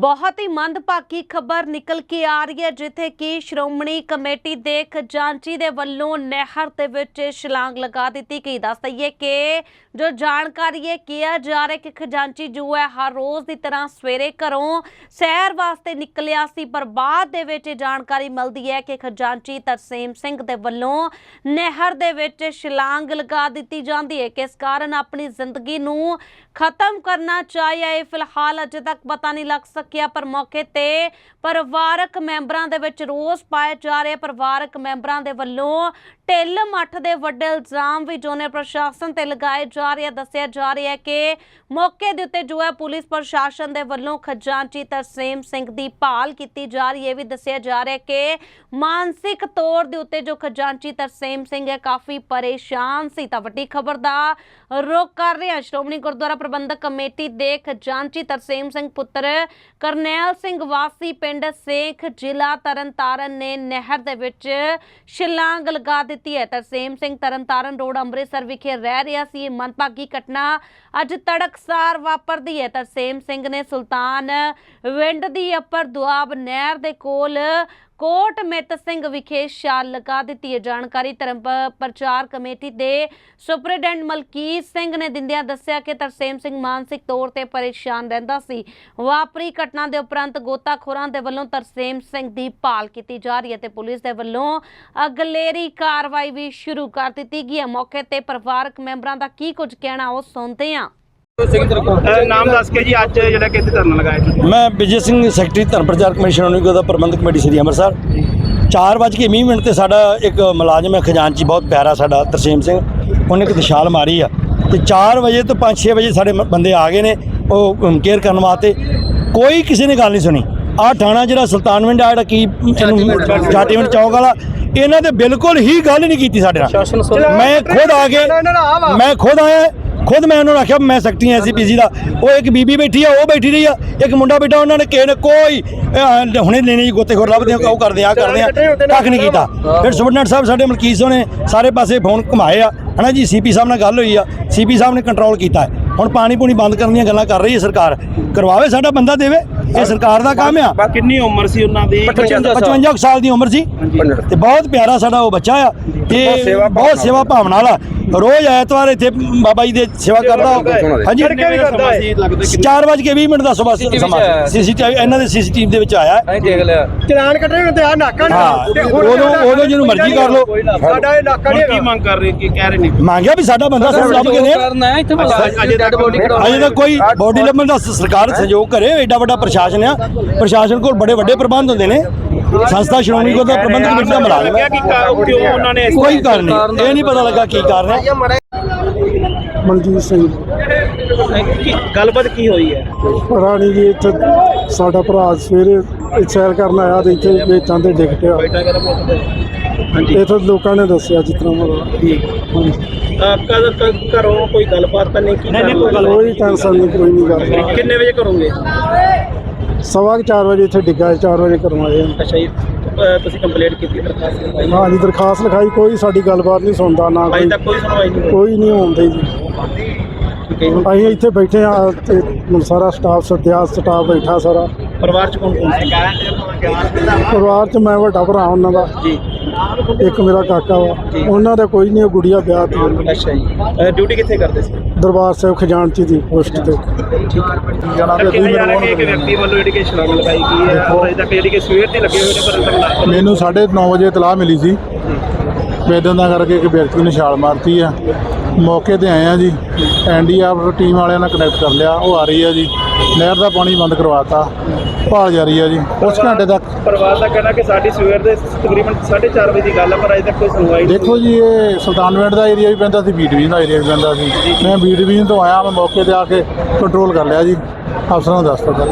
ਬਹੁਤ ਹੀ ਮੰਦਭਾਗੀ ਖਬਰ ਨਿਕਲ ਕੇ ਆ ਰਹੀ ਹੈ, ਜਿੱਥੇ ਕਿ ਸ਼੍ਰੋਮਣੀ ਕਮੇਟੀ ਦੇ ਖਜ਼ਾਨਚੀ ਦੇ ਵੱਲੋਂ ਨਹਿਰ ਦੇ ਵਿੱਚ ਛਲਾਂਗ ਲਗਾ ਦਿੱਤੀ ਗਈ। ਦੱਸ ਦਈਏ ਕਿ ਜੋ ਜਾਣਕਾਰੀ ਹੈ ਕਿਹਾ ਜਾ ਰਿਹਾ ਕਿ ਖਜ਼ਾਨਚੀ ਜੋ ਹੈ, ਹਰ ਰੋਜ਼ ਦੀ ਤਰ੍ਹਾਂ ਸਵੇਰੇ ਘਰੋਂ ਸੈਰ ਵਾਸਤੇ ਨਿਕਲਿਆ ਸੀ, ਪਰ ਬਾਅਦ ਦੇ ਵਿੱਚ ਇਹ ਜਾਣਕਾਰੀ ਮਿਲਦੀ ਹੈ ਕਿ ਖਜ਼ਾਨਚੀ ਤਰਸੇਮ ਸਿੰਘ ਦੇ ਵੱਲੋਂ ਨਹਿਰ ਦੇ ਵਿੱਚ ਛਲਾਂਗ ਲਗਾ ਦਿੱਤੀ ਜਾਂਦੀ ਹੈ, ਕਿਸ ਕਾਰਨ ਆਪਣੀ ਜ਼ਿੰਦਗੀ ਨੂੰ ਖਤਮ ਕਰਨਾ ਚਾਹਿਆ ਹੈ। ਫਿਲਹਾਲ ਅਜੇ ਤੱਕ ਪਤਾ ਨਹੀਂ ਲੱਗ ਸਕਿਆ ਪਰ ਮੌਕੇ ਤੇ ਪਰਿਵਾਰਕ ਮੈਂਬਰਾਂ ਦੇ ਵਿੱਚ ਰੋਸ ਪਾਇਆ ਜਾ ਰਿਹਾ। ਪਰਿਵਾਰਕ ਮੈਂਬਰਾਂ ਦੇ ਵੱਲੋਂ ਢਿੱਲ ਮੱਠ ਦੇ ਵੱਡੇ ਇਲਜ਼ਾਮ ਵੀ ਜੋ ਨੇ ਪ੍ਰਸ਼ਾਸਨ ਤੇ ਲਗਾਏ ਜਾ ਰਹੇ ਦੱਸਿਆ ਜਾ ਰਿਹਾ ਕਿ ਮੌਕੇ ਦੇ ਉੱਤੇ ਜੋ ਹੈ ਪੁਲਿਸ ਪ੍ਰਸ਼ਾਸਨ ਦੇ ਵੱਲੋਂ ਖਜ਼ਾਨਚੀ ਤਰਸੇਮ ਸਿੰਘ ਦੀ ਭਾਲ ਕੀਤੀ ਜਾ ਰਹੀ ਹੈ। ਵੀ ਦੱਸਿਆ ਜਾ ਰਿਹਾ ਕਿ ਮਾਨਸਿਕ ਤੌਰ ਦੇ ਉੱਤੇ ਜੋ ਖਜ਼ਾਨਚੀ ਤਰਸੇਮ ਸਿੰਘ ਹੈ, ਕਾਫੀ ਪਰੇਸ਼ਾਨ ਸੀ। ਤਾਂ ਵੱਡੀ ਖਬਰ ਦਾ ਰੁਖ ਕਰ ਰਿਹਾ ਸ਼੍ਰੋਮਣੀ ਗੁਰਦੁਆਰਾ ਪ੍ਰਬੰਧਕ ਕਮੇਟੀ ਦੇ ਖਜ਼ਾਨਚੀ ਤਰਸੇਮ ਸਿੰਘ ਪੁੱਤਰ ਕਰਨੈਲ ਸਿੰਘ ਵਾਸੀ ਪਿੰਡ ਸੇਖ ਜ਼ਿਲ੍ਹਾ ਤਰਨਤਾਰਨ ਨੇ ਨਹਿਰ ਦੇ ਵਿੱਚ ਛਲਾਂਗ ਲਗਾ ਦਿੱਤੀ ਹੈ। ਤਰਸੇਮ ਸਿੰਘ ਤਰਨਤਾਰਨ ਰੋਡ ਅੰਮ੍ਰਿਤਸਰ ਵਿਖੇ ਰਹਿ ਰਿਹਾ ਸੀ। ਇਹ ਮੰਦਭਾਗੀ ਘਟਨਾ ਅੱਜ ਤੜਕਸਾਰ ਵਾਪਰਦੀ ਹੈ। ਤਰਸੇਮ ਸਿੰਘ ਨੇ ਸੁਲਤਾਨ ਵਿੰਡ ਦੀ ਅੱਪਰ ਦੁਆਬ ਨਹਿਰ ਦੇ ਕੋਲ ਕੋਟ ਮਿੱਤ ਸਿੰਘ ਵਿਖੇ ਛਾਲ ਲਗਾ ਦਿੱਤੀ ਹੈ। ਜਾਣਕਾਰੀ ਧਰਮ ਪ੍ਰਚਾਰ ਕਮੇਟੀ ਦੇ ਸੁਪਰਡੈਂਟ ਮਲਕੀਤ ਸਿੰਘ ਨੇ ਦਿੰਦਿਆਂ ਦੱਸਿਆ ਕਿ ਤਰਸੇਮ ਸਿੰਘ ਮਾਨਸਿਕ ਤੌਰ ਤੇ ਪਰੇਸ਼ਾਨ ਰਹਿੰਦਾ ਸੀ। ਵਾਪਰੀ ਘਟਨਾ ਦੇ ਉਪਰੰਤ ਗੋਤਾਖੋਰਾਂ ਦੇ ਵੱਲੋਂ ਤਰਸੇਮ ਸਿੰਘ ਦੀ ਭਾਲ ਕੀਤੀ ਜਾ ਰਹੀ ਹੈ ਤੇ ਪੁਲਿਸ ਦੇ ਵੱਲੋਂ ਅਗਲੇਰੀ ਕਾਰਵਾਈ ਵੀ ਸ਼ੁਰੂ ਕਰ ਦਿੱਤੀ ਗਈ ਹੈ। ਮੌਕੇ ਤੇ ਪਰਿਵਾਰਕ ਮੈਂਬਰਾਂ ਦਾ ਕੀ ਕੁਝ ਕਹਿਣਾ ਉਹ ਸੁਣਦੇ ਹਾਂ। ਨਾਮ ਦੱਸ ਕੇ ਜੀ ਅੱਜ ਜਿਹੜਾ ਕਿ ਇੱਥੇ ਧਰਨਾ ਲਗਾਇਆ ਤੁਸੀਂ। ਮੈਂ ਵਿਜੇ ਸਿੰਘ ਸੈਕਟਰੀ ਧਰਮ ਪ੍ਰਚਾਰ ਕਮਿਸ਼ਨ ਉਨੀਗੋ ਦਾ ਪ੍ਰਬੰਧਕ ਕਮੇਟੀ ਸ੍ਰੀ ਅੰਮ੍ਰਿਤਸਰ। 4:20 ਮਿੰਟ ਤੇ ਸਾਡਾ ਇੱਕ ਮੁਲਾਜ਼ਮ ਹੈ ਖਜ਼ਾਨਚੀ ਬਹੁਤ ਪਿਆਰਾ ਸਾਡਾ ਤਰਸੇਮ ਸਿੰਘ। ਉਹਨੇ ਇੱਕ ਛਾਲ ਮਾਰੀ ਆ। ਤੇ 4 ਵਜੇ ਤੋਂ 5-6 ਵਜੇ ਸਾਡੇ ਬੰਦੇ ਆ ਗਏ ਨੇ ਉਹ ਕੇਅਰ ਕਰਨ ਵਾਸਤੇ। ਕੋਈ ਕਿਸੇ ਨੇ ਗੱਲ ਨਹੀਂ ਸੁਣੀ। ਆ ਥਾਣਾ ਜਿਹੜਾ ਸੁਲਤਾਨਵਿੰਡ ਆ ਜਿਹੜਾ ਕੀ ਇਹਨੂੰ ਜਾਟੀਵਿੰਡ ਚੌਕ ਵਾਲਾ ਇਹਨਾਂ ਦੇ ਬਿਲਕੁਲ ਹੀ ਗੱਲ ਨਹੀਂ ਕੀਤੀ ਸਾਡੇ ਨਾਲ। ਮੈਂ ਖੁਦ ਆ ਕੇ ਮੈਂ ਖੁਦ ਆਇਆ ਖੁਦ ਮੈਂ ਉਹਨਾਂ ਨੂੰ ਆਖਿਆ ਮੈਂ ਸੈਕਟਰੀ ਐਸਪੀਸੀ ਦਾ। ਉਹ ਇੱਕ ਬੀਬੀ ਬੈਠੀ ਆ ਉਹ ਬੈਠੀ ਰਹੀ ਆ। ਇੱਕ ਮੁੰਡਾ ਬੈਠਾ ਉਹਨਾਂ ਨੇ ਕਿਸੇ ਨੇ ਕੋਈ ਅਹ, ਹੁਣੇ ਲੈਣੇ ਜੀ ਗੋਤੇ ਖੋਰ ਲੱਭਦੇ ਆ ਉਹ ਕਰਦੇ ਆ ਆਹ ਕਰਦੇ ਆ। ਕੱਖ ਨਹੀਂ ਕੀਤਾ। ਫਿਰ ਸੁਪਰਡੈਂਟ ਸਾਹਿਬ ਸਾਡੇ ਮਲਕੀਤ ਸਿੰਘ ਨੇ ਸਾਰੇ ਪਾਸੇ ਫੋਨ ਘੁਮਾਏ ਆ। ਹਨਾ ਜੀ ਸੀਪੀ ਸਾਹਿਬ ਨਾਲ ਗੱਲ ਹੋਈ ਆ। ਸੀਪੀ ਸਾਹਿਬ ਨੇ ਕੰਟਰੋਲ ਕੀਤਾ। ਹੈ। ਹੁਣ ਪਾਣੀ ਪੂਣੀ ਬੰਦ ਕਰਨ ਦੀਆਂ ਗੱਲਾਂ ਕਰ ਰਹੀ ਹੈ ਸਰਕਾਰ। ਕਰਵਾਵੇ ਸਾਡਾ ਬੰਦਾ ਦੇਵੇ ਇਹ ਸਰਕਾਰ ਦਾ ਕੰਮ ਆ। ਕਿੰਨੀ ਉਮਰ ਸੀ ਉਹਨਾਂ ਦੀ? 55 ਕੁ ਸਾਲ ਦੀ ਉਮਰ ਸੀ। ਤੇ ਬਹੁਤ ਪਿਆਰਾ ਸਾਡਾ ਉਹ ਬੱਚਾ ਆ। ਤੇ ਬਹੁਤ ਸੇਵਾ ਭਾਵਨਾ ਵਾਲਾ ਰੋਜ਼ ਐਤਵਾਰ ਇੱਥੇ ਬਾਬਾ ਜੀ ਦੇ ਸੇਵਾ ਕਰਦਾ। ਹਾਂਜੀ। ਕਿੰਨੇ ਵਜੇ ਦਾ ਸਮਾਂ ਸੀ ਲੱਗਦਾ ਕਿ 4 ਵਜੇ ਕੇ 20 ਮਿੰਟ ਦਾ ਸਮਾਂ ਸਮਾਂ ਸੀਸੀਟੀਵੀ ਇਹਨਾਂ ਦੇ ਸੀਸੀਟੀਵੀ ਦੇ ਵਿੱਚ ਆਇਆ ਹੈ। ਦੇਖ ਲਿਆ। ਚਲਾਨ ਕੱਢਣੇ ਹੁੰਦੇ ਆ ਨਾਕਾ ਹਾਂ ਤੇ ਉਦੋਂ ਉਦੋਂ ਜਿਹਨੂੰ ਮਰਜ਼ੀ ਕਰ ਲਓ। ਸਾਡਾ ਇਹ ਨਾਕਾ ਨਹੀਂ ਕੀ ਮੰਗ ਕਰ ਰਹੇ ਕੀ ਕਹਿ ਰਹੇ ਨੇ? ਮੰਗਿਆ ਵੀ ਸਾਡਾ ਬੰਦਾ ਸਾਨੂੰ ਲੱਭ ਕੇ ਦੇ ਕਰਨਾ ਹੈ ਇੱਥੇ ਅਜੇ ਡੈਡ ਤੱਕ ਕੋਈ ਬੋਡੀ ਲੱਭਣ ਦਾ ਸਰਕਾਰ ਸਹਿਯੋਗ ਕਰੇ ਐਡਾ ਵੱਡਾ ਪ੍ਰਸ਼ਾਸਨ ਆ। ਪ੍ਰਸ਼ਾਸਨ ਕੋਲ ਬੜੇ ਵੱਡੇ ਪ੍ਰਬੰਧ ਹੁੰਦੇ ਨੇ। ਸੰਸਥਾ ਸ਼੍ਰੋਮਣੀ ਗੁਰਦੁਆਰਾ ਪ੍ਰਬੰਧਕ ਕਮੇਟੀ ਦਾ ਮੁਲਾਜ਼ਮ ਲੱਗਿਆ ਹੈ। ਕਿ ਕਿਉਂ ਉਹਨਾਂ ਨੇ ਕੋਈ ਕਾਰਨ ਨਹੀਂ। ਇਹ ਨਹੀਂ ਪਤਾ ਲੱਗਾ ਕੀ ਕਾਰਨ ਹੈ। ਮਨਜੀਤ ਸਿੰਘ। ਕੀ ਗੱਲਬਾਤ ਕੀ ਹੋਈ ਹੈ? ਰਾਣੀ ਜੀ ਇੱਥੇ ਸਾਡਾ ਭਰਾ ਸਵੇਰੇ ਸੈਰ ਕਰਨ ਆਇਆ ਤੇ ਇੱਥੇ ਵੇਚਾਂ ਤੇ ਡਿੱਗ ਪਿਆ। ਹਾਂਜੀ। ਇੱਥੇ ਲੋਕਾਂ ਨੇ ਦੱਸਿਆ ਤਰ੍ਹਾਂ ਮਤਲਬ। ਠੀਕ। ਕਦ ਤੱਕ ਘਰੋਂ ਕੋਈ ਗੱਲਬਾਤ ਤਾਂ ਨਹੀਂ ਕੀ ਨਹੀਂ ਕੋਈ ਕੋਈ ਟੈਨਸ਼ਨ ਨਹੀਂ ਕੋਈ ਨਹੀਂ ਗੱਲ ਕਿੰਨੇ ਵਜੇ ਕਰੋਗੇ? ਸਵਾ ਕੁ ਚਾਰ ਵਜੇ ਇੱਥੇ ਡਿੱਗਾ 4 ਵਜੇ ਕਰਵਾਏ ਅੱਛਾ ਜੀ ਅਹ ਤੁਸੀਂ ਕੰਪਲੇਂਟ ਕੀਤੀ ਦਰਖਾਸਤ ਲਗਾਈ ਹਾਂ ਜੀ ਦਰਖਾਸਤ ਲਿਖਾਈ ਕੋਈ ਸਾਡੀ ਗੱਲਬਾਤ ਨਹੀਂ ਸੁਣਦਾ ਨਾ ਅਜੇ ਕੋਈ ਤੱਕ ਕੋਈ ਸੁਣਵਾਈ ਨਹੀਂ ਹੋਈ। ਕੋਈ ਨਹੀਂ ਜੀ ਠੀਕ ਹੈ ਜੀ। ਅਸੀਂ ਇੱਥੇ ਬੈਠੇ ਆ ਤੇ ਹੁਣ ਸਾਰਾ ਸਟਾਫ ਸੱਦਿਆ ਸਟਾਫ ਬੈਠਾ ਸਾਰਾ। ਪਰਿਵਾਰ ਚ ਕੌਣ ਕੌਣ ਸੀ? ਪਰਿਵਾਰ 'ਚ ਮੈਂ ਵੱਡਾ ਭਰਾ ਉਹਨਾਂ ਦਾ। ਜੀ। ਇੱਕ ਮੇਰਾ ਕਾਕਾ ਵਾ। ਉਹਨਾਂ ਦਾ ਕੋਈ ਨਹੀਂ ਉਹ ਗੁੜੀਆ ਵਿਆਹ ਤੇ। ਅੱਛਾ ਜੀ। ਡਿਊਟੀ ਕਿੱਥੇ ਕਰਦੇ ਸੀ? ਦਰਬਾਰ ਸਾਹਿਬ ਖਜ਼ਾਨਚੀ ਦੀ ਪੋਸਟ ਤੇ। ਕਿਹਾ ਜਾ ਰਿਹਾ ਕਿ ਇੱਕ ਵਿਅਕਤੀ ਵੱਲੋਂ ਜਿਹੜੀ ਕਿ ਛਲਾਂਗ ਲਗਾਈ ਗਈ ਹੈ ਔਰ ਅਜੇ ਤੱਕ ਜਿਹੜੀ ਕਿ ਸਵੇਰ ਦੀ ਲੱਗੇ ਹੋਏ ਨੇ ਪਰ ਅੰਤਰ ਮੈਨੂੰ 9:30 ਵਜੇ ਇਤਲਾਹ ਮਿਲੀ ਸੀ। ਵੇਦਨ ਦਾ ਕਰਕੇ ਇੱਕ ਵਿਅਕਤੀ ਨੇ ਛਾਲ ਮਾਰਤੀ ਆ। ਮੌਕੇ ਤੇ ਆਏ ਆ ਜੀ। ਐਨਡੀਆਰ ਟੀਮ ਵਾਲਿਆਂ ਨਾਲ ਕਨੈਕਟ ਕਰ ਲਿਆ। ਉਹ ਆ ਰਹੀ ਆ ਜੀ। ਨਹਿਰ ਦਾ ਪਾਣੀ ਬੰਦ ਕਰਵਾਤਾ। ਭਾਲ ਜਾਰੀ ਆ ਜੀ। ਉਸ ਘੰਟੇ ਤੱਕ ਪਰਿਵਾਰ ਦਾ ਕਹਿਣਾ ਕਿ ਸਾਡੀ ਸਵੇਰ ਦੇ ਤਕਰੀਬਨ 4:30 ਵਜੇ ਦੀ ਗੱਲ ਹੈ ਪਰ ਅਜੇ ਤੱਕ ਕੋਈ ਸੁਣਵਾਈ ਨਹੀਂ ਦੇਖੋ ਜੀ ਇਹ ਸੁਲਤਾਨਵਿੰਡ ਦਾ ਏਰੀਆ ਵੀ ਪੈਂਦਾ ਸੀ ਬੀ ਡਿਵੀਜ਼ਨ ਦਾ ਏਰੀਆ ਵੀ ਪੈਂਦਾ ਸੀ। ਮੈਂ ਬੀ ਡਿਵੀਜ਼ਨ ਤੋਂ ਆਇਆ ਮੈਂ ਮੌਕੇ ਤੇ ਆ ਕੇ ਕੰਟਰੋਲ ਕਰ ਲਿਆ ਜੀ। ਅਫਸਰਾਂ ਨੂੰ ਦੱਸ ਦਿੱਤਾ